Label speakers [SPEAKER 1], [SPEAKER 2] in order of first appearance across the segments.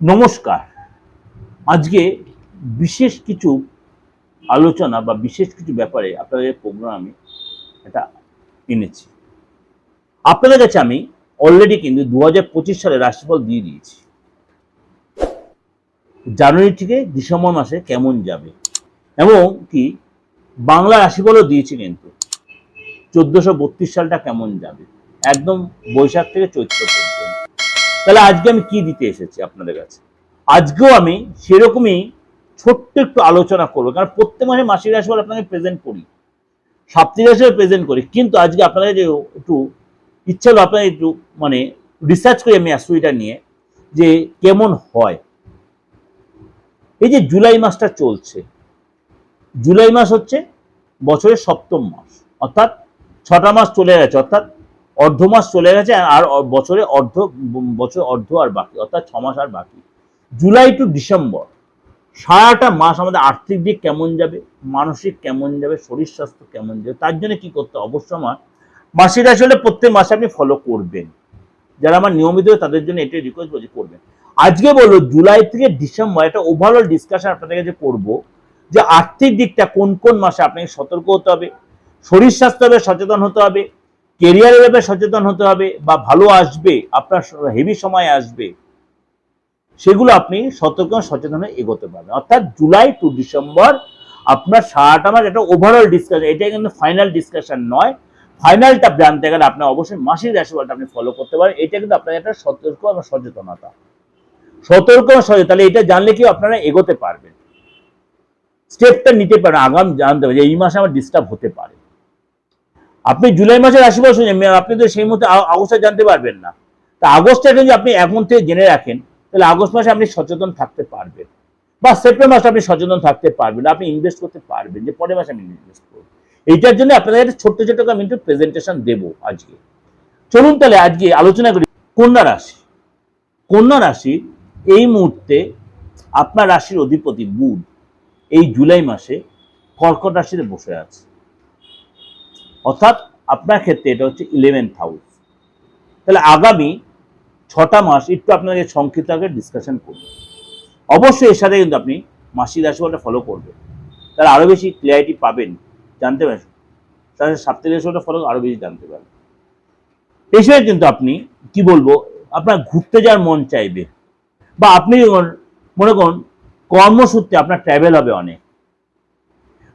[SPEAKER 1] নমস্কার। আজকে বিশেষ কিছু আলোচনা বা বিশেষ কিছু ব্যাপারে আপনাদের প্রোগ্রামে এটা এনেছি। আপনাদের কাছে আমি অলরেডি কিন্তু দু হাজার পঁচিশ সালে রাশিফল দিয়ে দিয়েছি। জানুয়ারি থেকে ডিসেম্বর মাসে কেমন যাবে? এবং কি বাংলা রাশিফলও দিয়েছি কিন্তু। চোদ্দশো সালটা কেমন যাবে? একদম বৈশাখ থেকে চৈত্র পর্যন্ত। তাহলে আজকে আমি কি দিতে এসেছি আপনাদের কাছে? আজকেও আমি সেরকমই ছোট্ট একটু আলোচনা করব, কারণ প্রত্যেক মাসে মাসিক রাশিফল আপনাকে প্রেজেন্ট করি। সাপ্তাহিক রাশিফল প্রেজেন্ট করি, কিন্তু আজকে আপনাদের যে একটু ইচ্ছা হলো আপনাদের একটু মানে রিসার্চ করি আমি অ্যাস্ট্রোইটা নিয়ে, যে কেমন হয়। এই যে জুলাই মাসটা চলছে, জুলাই মাস হচ্ছে বছরের সপ্তম মাস, অর্থাৎ ছটা মাস চলে গেছে, অর্থাৎ অর্ধ মাস চলে গেছে আর বছরে অর্ধ বছর অর্ধ আর বাকি, অর্থাৎ ছ মাস আর বাকি। জুলাই টু ডিসেম্বর, সারাটা মাস আমাদের আর্থিক দিক কেমন যাবে, মানসিক কেমন যাবে, শরীর স্বাস্থ্য কেমন যাবে, তার জন্য কি করতে হবে? অবশ্য আমার মাসিক আসলে প্রত্যেক মাসে আপনি ফলো করবেন। যারা আমার নিয়মিত, তাদের জন্য এটাই রিকোয়েস্ট বলছি করবেন। আজকে বলব জুলাই থেকে ডিসেম্বর, একটা ওভারঅল ডিসকাশন আপনাদের কাছে করব, যে আর্থিক দিকটা কোন কোন মাসে আপনাকে সতর্ক হতে হবে, শরীর স্বাস্থ্য ব্যাপারে সচেতন হতে হবে কেরিয়ারের ব্যাপারে সচেতন হতে হবে বা ভালো আসবে, আপনার হেভি সময় আসবে, সেগুলো আপনি সতর্ক সচেতন এগোতে পারবেন। অর্থাৎ জুলাই টু ডিসেম্বর আপনার সারাটা মাস একটা ওভারঅল ডিসকাশন এটা কিন্তু ফাইনাল ডিসকাশন নয়। ফাইনালটা জানতে গেলে আপনার অবশ্যই মাসিক রাশিফলটা আপনি ফলো করতে পারেন, এটা কিন্তু আপনার একটা সতর্ক এবং সচেতনতা। সতর্ক সচেতন, তাহলে এটা জানলে কি আপনারা এগোতে পারবেন। স্টেপটা নিতে পারেন, আগাম জানতে হবে যে এই মাসে আমার ডিস্টার্ব হতে পারে। আপনি জুলাই মাসের রাশিফল শুনছেন আপনি তো সেই আ- আগস্টে জানতে পারবেন না। তা আগস্টে যদি আপনি এখন থেকে জেনে রাখেন, তাহলে আগস্ট মাসে আপনি সচেতন থাকতে পারবেন। বা সেপ্টেম্বর মাসে আপনি সচেতন থাকতে পারবেন, আপনি ইনভেস্ট করতে পারবেন যে পরের মাসে আমি ইনভেস্ট করব। এইটার জন্য আপনাদের একটা ছোট্ট ছোট্ট আমি একটু প্রেজেন্টেশন দেবো আজকে। চলুন তাহলে আজকে আলোচনা করি কন্যা রাশি। কন্যা রাশি, এই মুহূর্তে আপনার রাশির অধিপতি বুধ এই জুলাই মাসে কর্কট রাশিতে বসে আছে। অর্থাৎ আপনার ক্ষেত্রে এটা হচ্ছে ইলেভেন্থ হাউস তাহলে আগামী ছটা মাস একটু আপনাকে সংক্ষিপ্ত আগে ডিসকাশন করুন অবশ্যই এর সাথে কিন্তু আপনি মাসিক রাশিফলটা ফলো করবেন। তাহলে আরও বেশি ক্লিয়ারিটি পাবেন, জানতে পারেন তাহলে সাপ্তাহিক রাশিফলটা ফলো আরও বেশি জানতে পারবেন। এই কিন্তু আপনি কি বলব, আপনার ঘুরতে যাওয়ার মন চাইবে। বা আপনি মনে করুন, কর্মসূত্রে আপনার ট্রাভেল হবে অনেক।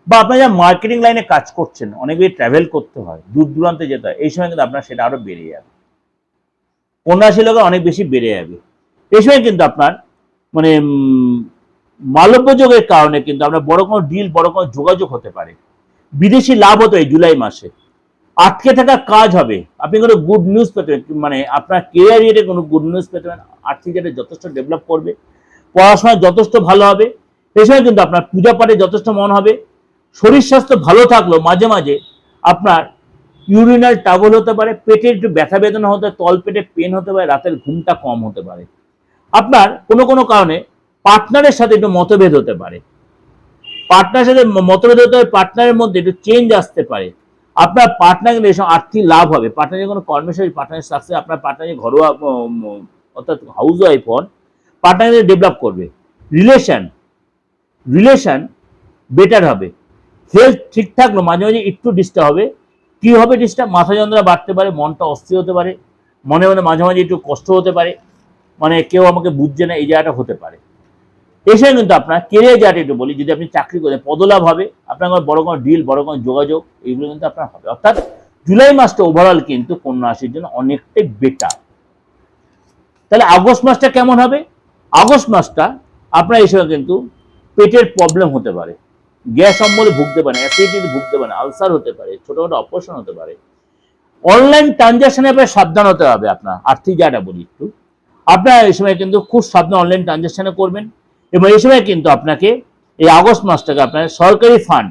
[SPEAKER 1] বা আপনার যা মার্কেটিং লাইনে কাজ করছেন অনেক বেশি ট্রাভেল করতে হয় দূর দূরান্তে যেতে হয় এই সময় কিন্তু আপনার সেটা আরও বেড়ে যাবে। কন্যাশী লোকের অনেক বেশি বেড়ে যাবে। এই সময় কিন্তু আপনার মানে উম, মালব্য যোগের কারণে কিন্তু আপনার বড় কোনো ডিল বড় কোনো যোগাযোগ হতে পারে। বিদেশি লাভ হতো এই জুলাই মাসে। আটকে থাকা কাজ হবে। আপনি কোনো গুড নিউজ পেতে মানে আপনার কেরিয়ার কেরিয়ারে কোনো গুড নিউজ পেতে পারেন আর্থিক জায়গায় যথেষ্ট ডেভেলপ করবে পড়াশোনা যথেষ্ট ভালো হবে এই সময় কিন্তু আপনার পূজা পাঠে যথেষ্ট মন হবে শরীর স্বাস্থ্য ভালো থাকলেও মাঝে মাঝে আপনার ইউরিনাল ট্রাবল হতে পারে পেটে একটু ব্যথা বেদনা হতে, তল পেটে পেন হতে পারে, রাতের ঘুমটা কম হতে পারে। আপনার কোনো কোনো কারণে পার্টনারের সাথে একটু মতভেদ হতে পারে। পার্টনারের সাথে মতভেদ হতে পারে পার্টনারের মধ্যে একটু চেঞ্জ আসতে পারে। আপনার পার্টনার কিন্তু এসব আর্থিক লাভ হবে। পার্টনারের কোনো কর্মচারী পার্টনারের সাকসেস আপনার পার্টনারের ঘরোয়া অর্থাৎ হাউস ওয়াইফ হন পার্টনার ডেভেলপ করবে। রিলেশন রিলেশন বেটার হবে। হেলথ ঠিক থাকল, মাঝে মাঝে একটু ডিস্টার্ব হবে। কি হবে ডিস্টার্ব মাথা যন্ত্রণা বাড়তে পারে, মনটা অস্থির হতে পারে, মনে মনে মাঝে মাঝে একটু কষ্ট হতে পারে মানে কেউ আমাকে বুঝছে না, এই জায়গাটা হতে পারে। এসে কিন্তু আপনার কেরিয়ার জায়গাটা একটু বলি, যদি আপনি চাকরি করেন, পদলাভ হবে, আপনার বড় কোনো ডিল বড় কোনো যোগাযোগ এইগুলো কিন্তু আপনার হবে। অর্থাৎ জুলাই মাসটা ওভারঅল কিন্তু কন্যা জন্য অনেকটাই বেটার তাহলে আগস্ট মাসটা কেমন হবে? আগস্ট মাসটা আপনার এই সময় কিন্তু পেটের প্রবলেম হতে পারে। গ্যাস অম্বলে ভুগতে পারে অ্যাসিডিটি ভুগতে পারে আলসার হতে পারে, ছোটখাটো অপারেশন হতে পারে। অনলাইন ট্রানজাকশনে আপনার সাবধান হতে হবে আপনার, আর্থিক জায়গাটা বলি একটু। আপনার এই সময় কিন্তু খুব সাবধান অনলাইন ট্রানজাকশনে করবেন এবং এই সময় কিন্তু আপনাকে এই আগস্ট মাসটাকে আপনার সরকারি ফান্ড,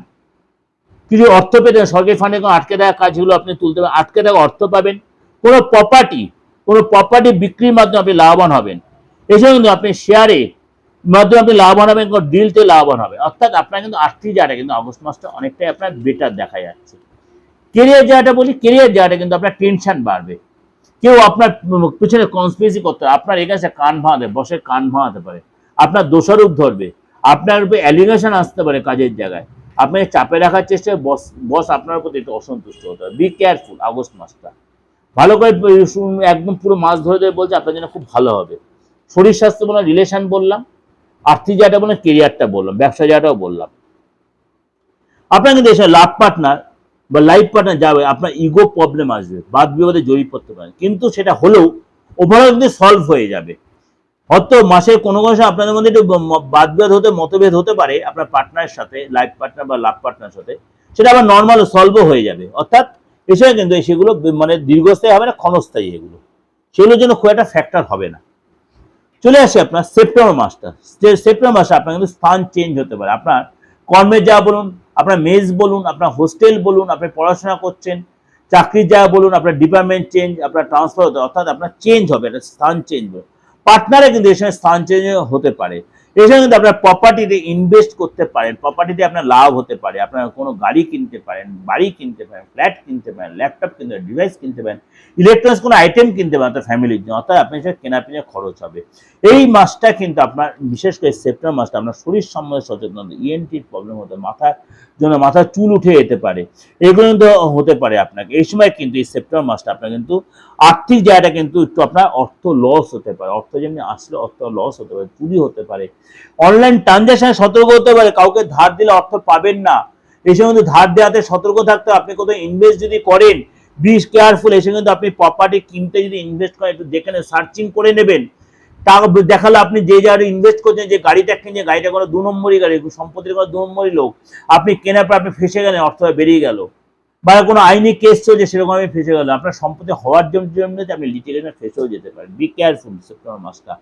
[SPEAKER 1] কিছু অর্থ পেতে সরকারি ফান্ডে কোনো আটকে থাকা কাজগুলো আপনি তুলতে পারেন আটকে থাকা অর্থ পাবেন, কোনো প্রপার্টি কোনো প্রপার্টি বিক্রির মাধ্যমে আপনি লাভবান হবেন। এছাড়া কিন্তু আপনি শেয়ারে মাধ্যমে আপনি লাভবান হবেন ডিলতে লাভবান হবে। অর্থাৎ আপনার কিন্তু আর্থিক জায়গাটা কিন্তু আগস্ট মাসটা অনেকটাই আপনার বেটার দেখা যাচ্ছে। কেরিয়ার জায়গাটা বলি কেরিয়ার জায়গাটা কিন্তু আপনার টেনশন বাড়বে। কেউ আপনার পিছনে কনস্পিরেসি করতে আপনার এখানে কান ভাঙাতে, বসে কান ভাঙাতে পারে। আপনার দোষারূপ ধরবে, আপনার উপরে অ্যালিগেশন আসতে পারে কাজের জায়গায়। আপনাকে চাপে রাখার চেষ্টায় বস বস আপনার প্রতি একটু অসন্তুষ্ট হতে হবে। বি কেয়ারফুল আগস্ট মাসটা। ভালো করে একদম পুরো মাস ধরে ধরে বলছে, আপনার জন্য খুব ভালো হবে। শরীর স্বাস্থ্য বললাম রিলেশন বললাম। আর্থিক জায়গাটা বললাম কেরিয়ারটা বললাম, ব্যবসা জায়গাটাও বললাম। আপনার কিন্তু লাভ পার্টনার বা লাইফ পার্টনার যাবে, আপনার ইগো প্রবলেম আসবে, বাদ বিবাদে জড়িয়ে পড়তে পারেন। কিন্তু সেটা হলেও ওভারঅল কিন্তু সলভ হয়ে যাবে। হয়তো মাসের কোনো কোনো সময় আপনাদের মধ্যে একটু বাদ বিবাদ হতে, মতভেদ হতে পারে আপনার পার্টনারের সাথে লাইফ পার্টনার বা লাভ পার্টনার সাথে। সেটা আবার নর্মাল সলভও হয়ে যাবে। অর্থাৎ এসে কিন্তু সেগুলো মানে দীর্ঘস্থায়ী হবে না, ক্ষণস্থায়ী এগুলো। সেগুলোর জন্য খুব একটা ফ্যাক্টর হবে না। চলে আসে আপনার সেপ্টেম্বর মাসটা। সেপ্টেম্বর মাসে আপনার কিন্তু স্থান চেঞ্জ হতে পারে। আপনার কর্মে যা বলুন, আপনার মেজ বলুন, আপনার হোস্টেল বলুন, আপনি পড়াশোনা করছেন, চাকরি যা বলুন, আপনার ডিপার্টমেন্ট চেঞ্জ আপনার ট্রান্সফার হতে অর্থাৎ আপনার চেঞ্জ হবে, একটা স্থান চেঞ্জ হবে। পার্টনারে কিন্তু এই সময় স্থান চেঞ্জ হতে পারে। সঙ্গে কিন্তু আপনার প্রপার্টিতে ইনভেস্ট করতে পারেন প্রপার্টিতে আপনার লাভ হতে পারে। আপনার কোনো গাড়ি কিনতে পারেন, বাড়ি কিনতে পারেন ফ্ল্যাট কিনতে পারেন ল্যাপটপ কিনতে পারেন ডিভাইস কিনতে পারেন ইলেকট্রনিক্স কোনো আইটেম কিনতে পারেন, আপনার ফ্যামিলির জন্য, অর্থাৎ আপনার সেটা কেনাপিনে খরচ হবে। এই মাসটা কিন্তু আপনার, বিশেষ করে সেপ্টেম্বর মাসটা, আপনার শরীর সম্বন্ধে সচেতন ইএনটির প্রবলেম হতে মাথার জন্য মাথার চুল উঠে যেতে পারে, এগুলো কিন্তু হতে পারে আপনাকে। এই সময় কিন্তু, এই সেপ্টেম্বর মাসটা আপনার কিন্তু আর্থিক জায়গাটা কিন্তু একটু আপনার অর্থ লস হতে পারে, অর্থ যেমনি আসলে অর্থ লস হতে পারে, চুরি হতে পারে অনলাইন ট্রানজাকশনে সতর্ক হতে পারে কাউকে ধার দিলে অর্থ পাবেন না। এই সময় ধার দেওয়াতে সতর্ক থাকতে আপনি কোথাও ইনভেস্ট যদি করেন বিশ কেয়ারফুল এসে কিন্তু আপনি প্রপার্টি কিনতে যদি ইনভেস্ট করেন, একটু দেখে সার্চিং করে নেবেন। টাকা দেখাল আপনি যে জায়গায় ইনভেস্ট করছেন, যে গাড়িটা কিনছে গাড়িটা কোনো দু নম্বরই গাড়ি, সম্পত্তির কোনো দু নম্বরই লোক। আপনি কেনার পর আপনি ফেসে গেলেন, অর্থ বেরিয়ে গেল। বা কোনো আইনি কেস চলছে, সেরকম আমি ফেসে গেলাম আপনার সম্পত্তি হওয়ার জন্য জন্য আপনি লিটিগেশনে ফেসেও যেতে পারেন। বি কেয়ারফুল সেপ্টেম্বর মাসটা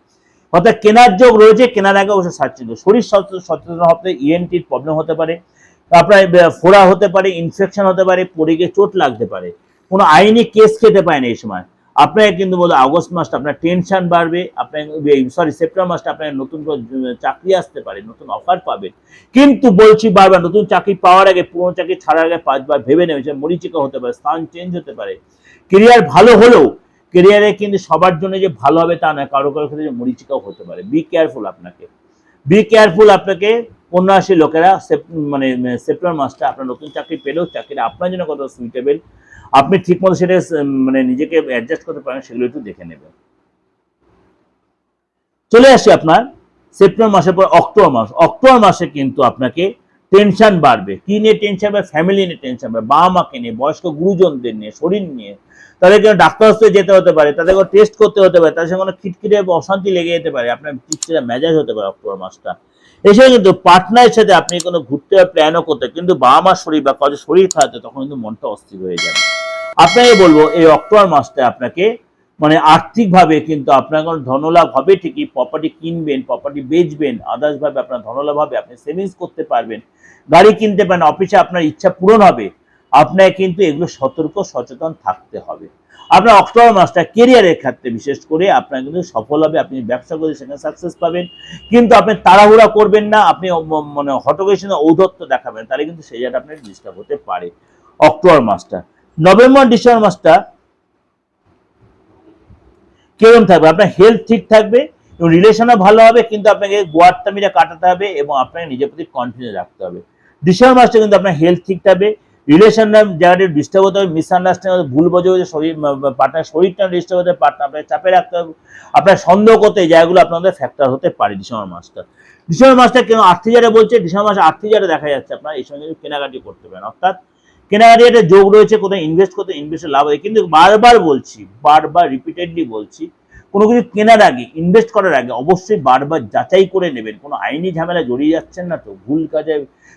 [SPEAKER 1] অর্থাৎ কেনার যোগ রয়েছে, কেনার আগে অবশ্যই সার্চিং শরীর সচেতন হতে ইএনটির প্রবলেম হতে পারে, আপনার ফোড়া হতে পারে ইনফেকশন হতে পারে, পড়ে গিয়ে চোট লাগতে পারে। কোনো আইনি কেস খেতে পারেন এই সময়। আপনার কিন্তু বলতে আগস্ট মাসটা আপনার টেনশন বাড়বে আপনার সরি সেপ্টেম্বর মাসটা আপনার নতুন করে চাকরি আসতে পারে, নতুন অফার পাবেন কিন্তু বলছি বারবার, নতুন চাকরি পাওয়ার আগে, পুরনো চাকরি ছাড়ার আগে পাঁচবার ভেবে নেবে মরিচিকা হতে পারে, স্থান চেঞ্জ হতে পারে। কেরিয়ার ভালো হলেও কেরিয়ারে কিন্তু সবার জন্য যে ভালো হবে তা নয়, কারও কারও ক্ষেত্রে মরিচিকাও হতে পারে। বি কেয়ারফুল আপনাকে। বি কেয়ারফুল আপনাকে কন্যারাশি লোকেরা মানে সেপ্টেম্বর মাসটা আপনার নতুন চাকরি পেলেও চাকরিটা আপনার জন্য কত সুইটেবল আপনি ঠিকমতো সেটা মানে নিজেকে অ্যাডজাস্ট করতে পারেন, সেগুলো একটু দেখে নেবেন। চলে আসি আপনার সেপ্টেম্বর মাসের পর অক্টোবর মাস। অক্টোবর মাসে কিন্তু আপনাকে টেনশন বাড়বে। কি নিয়ে টেনশন বাড়বে ফ্যামিলি নিয়ে টেনশন বাড়বে। বাবা মাকে নিয়ে, বয়স্ক গুরুজনদের নিয়ে, শরীর নিয়ে তাদেরকে ডাক্তার হস্তে যেতে হতে পারে তাদেরকে টেস্ট করতে হতে পারে, তাদের সঙ্গে কোনো খিটখিটে অশান্তি লেগে যেতে পারে, আপনার চিৎচিরা মেজাজ হতে পারে অক্টোবর মাসটা। এসে কিন্তু পার্টনারের সাথে আপনি কোনো ঘুরতে প্ল্যানও করতে, কিন্তু বাবা মার শরীর বা কাজে শরীর খাওয়াতে তখন কিন্তু মনটা অস্থির হয়ে যাবে। আপনাকে বলব, এই অক্টোবর মাসটা আপনাকে মানে আর্থিকভাবে কিন্তু আপনার কোনো ধনলাভ হবে ঠিকই প্রপার্টি কিনবেন প্রপার্টি বেচবেন আদার্স ভাবে আপনার ধনলাভ হবে, আপনি সেভিংস করতে পারবেন। গাড়ি কিনতে পারেন অফিসে আপনার ইচ্ছা পূরণ হবে। আপনাকে কিন্তু এগুলো সতর্ক, সচেতন থাকতে হবে। আপনার অক্টোবর মাসটা কেরিয়ারের ক্ষেত্রে বিশেষ করে আপনার কিন্তু সফল হবে, আপনি ব্যবসা করে সেখানে সাকসেস পাবেন। কিন্তু আপনি তাড়াহুড়া করবেন না, আপনি মানে হটকেশনে ঔদ্ধত্য দেখাবেন, তাহলে কিন্তু সেই জায়গাটা আপনার ডিস্টার্ব হতে পারে। অক্টোবর মাসটা, নভেম্বর, ডিসেম্বর মাসটা কীরকম থাকবে? আপনার হেলথ ঠিক থাকবে, এবং রিলেশনও ভালো হবে, কিন্তু আপনাকে গোয়ারতামিরা কাটাতে হবে, এবং আপনাকে নিজের প্রতি কনফিডেন্স রাখতে হবে। ডিসেম্বর মাসটা কিন্তু আপনার হেলথ ঠিক থাকবে রিলেশন জায়গাটি ডিস্টার্ব হতে হবে মিসআন্ডারস্ট্যান্ডিং ভুল বোঝে শরীর পার্টনার শরীরটা ডিস্টার্ব হতে পার্টনার আপনাকে চাপে রাখতে হবে, আপনার সন্দেহ করতে জায়গাগুলো আপনাদের ফ্যাক্টর হতে পারে ডিসেম্বর মাসটা ডিসেম্বর মাসটা কেন? আর্থিক জায়গা বলছে ডিসেম্বর মাসে আর্থিক জায়গা দেখা যাচ্ছে আপনার, এই সঙ্গে কেনাকাটি করতে পারেন। অর্থাৎ কেনাকাটি একটা যোগ রয়েছে, কোথায় ইনভেস্ট করতে ইনভেস্টের লাভ হয় কিন্তু বারবার বলছি, বারবার রিপিটেডলি বলছি কোনো কিছু কেনার আগে ইনভেস্ট করার আগে অবশ্যই বারবার যাচাই করে নেবেন। কোনো আইনি ঝামেলা জড়িয়ে যাচ্ছেন না তো, ভুল কাজে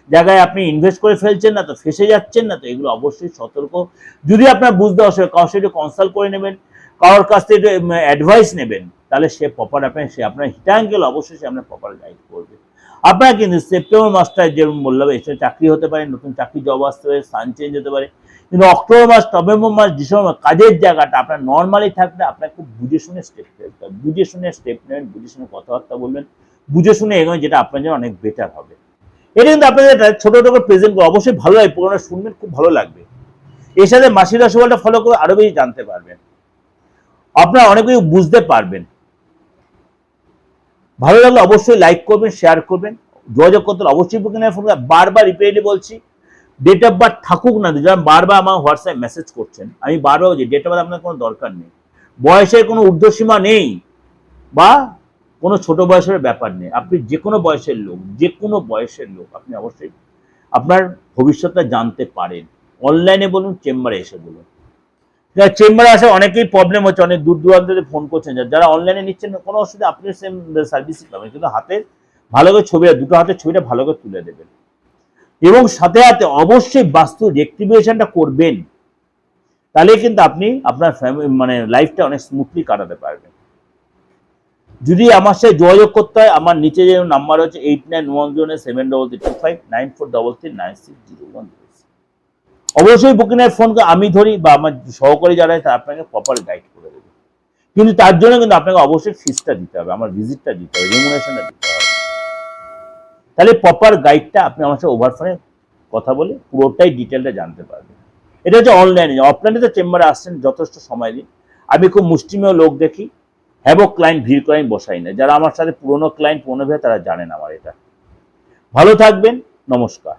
[SPEAKER 1] জায়গায় আপনি ইনভেস্ট করে ফেলছেন না তো, ফেসে যাচ্ছেন না তো, এগুলো অবশ্যই সতর্ক। যদি আপনার বুঝতে অসুবিধা, কারোর সাথে কনসাল্ট করে নেবেন, কারোর কাছ থেকে অ্যাডভাইস নেবেন, তাহলে সে প্রপার আপনার, সে আপনার হিটাঙ্গেল অবশ্যই সে আপনার প্রপার গাইড করবে। আপনার কিন্তু সেপ্টেম্বর মাসটায় যেরকম বললাম এসে চাকরি হতে পারে, নতুন চাকরি জব আসতে পারে সান চেঞ্জ হতে পারে, কিন্তু অক্টোবর মাস, নভেম্বর মাস, ডিসেম্বর কাজের জায়গাটা আপনার নর্মালি থাকলে আপনার খুব বুঝে শুনে স্টেপ বুঝে শুনে স্টেপ নেবেন, বুঝে শুনে কথাবার্তা বলবেন, বুঝে শুনে এগোবেন যেটা আপনার জন্য অনেক বেটার হবে। এটা কিন্তু আপনাদের ছোটো ছোট প্রেজেন্ট করে অবশ্যই ভালো লাগে পুরোনো শুনবেন, খুব ভালো লাগবে। এর সাথে মাসির রাশিফলটা ফলো করে আরও বেশি জানতে পারবেন। আপনারা অনেক কিছু বুঝতে পারবেন। ভালো লাগলে অবশ্যই লাইক করবেন শেয়ার করবেন। যোগাযোগ করতে অবশ্যই বুকিং ফোন বারবার রিপিটেডলি বলছি। ডেট অফ বার্থ থাকুক না, যারা বারবার আমার হোয়াটসঅ্যাপ মেসেজ করছেন, আমি বারবার বলছি ডেট অফ বার্থ আপনার কোনো দরকার নেই। বয়সের কোনো ঊর্ধ্বসীমা নেই বা কোনো ছোট বয়সের ব্যাপার নেই। আপনি যে কোনো বয়সের লোক যে কোনো বয়সের লোক আপনি অবশ্যই আপনার ভবিষ্যৎটা জানতে পারেন। অনলাইনে বলুন চেম্বারে এসে বলুন। চেম্বারে আসে, অনেকেই প্রবলেম হচ্ছে, অনেক দূর দূরান্ত ফোন করছেন। যারা অনলাইনে নিচ্ছেন, কোনো অসুবিধা আপনি সেম সার্ভিসই পাবেন। কিন্তু হাতের ভালো করে ছবিটা দুটো হাতের ছবিটা ভালো করে তুলে দেবেন। এবং সাথে সাথে অবশ্যই বাস্তু রেক্টিফিকেশনটা করবেন। তাহলে কিন্তু আপনি আপনার ফ্যামিলি মানে লাইফটা অনেক স্মুথলি কাটাতে পারবেন। যদি আমার সাথে যোগাযোগ করতে হয়, আমার নিচে যে নাম্বার হচ্ছে eight nine one zero seven double three two five nine four double three nine six zero one অবশ্যই বুকিংয়ের ফোন আমি ধরি বা আমার সহকারী যারা তারা আপনাকে প্রপার গাইড করে দেবে। কিন্তু তার জন্য কিন্তু আপনাকে অবশ্যই ফিসটা দিতে হবে, আমার ভিজিটটা দিতে হবে রেমুনেশনটা দিতে হবে। তাহলে প্রপার গাইডটা আপনি আমার সাথে ওভার ফোনে কথা বলে পুরোটাই ডিটেলটা জানতে পারবেন। এটা হচ্ছে অনলাইনে অফলাইনে তো চেম্বারে আসছেন যথেষ্ট সময় দিন। আমি খুব মুষ্টিমেয় লোক দেখি হ্যাবক ক্লায়েন্ট ভিড় আমি বসাই না। যারা আমার সাথে পুরোনো ক্লায়েন্ট পুরোনো ভাবে তারা জানেন আমার এটা। ভালো থাকবেন, নমস্কার।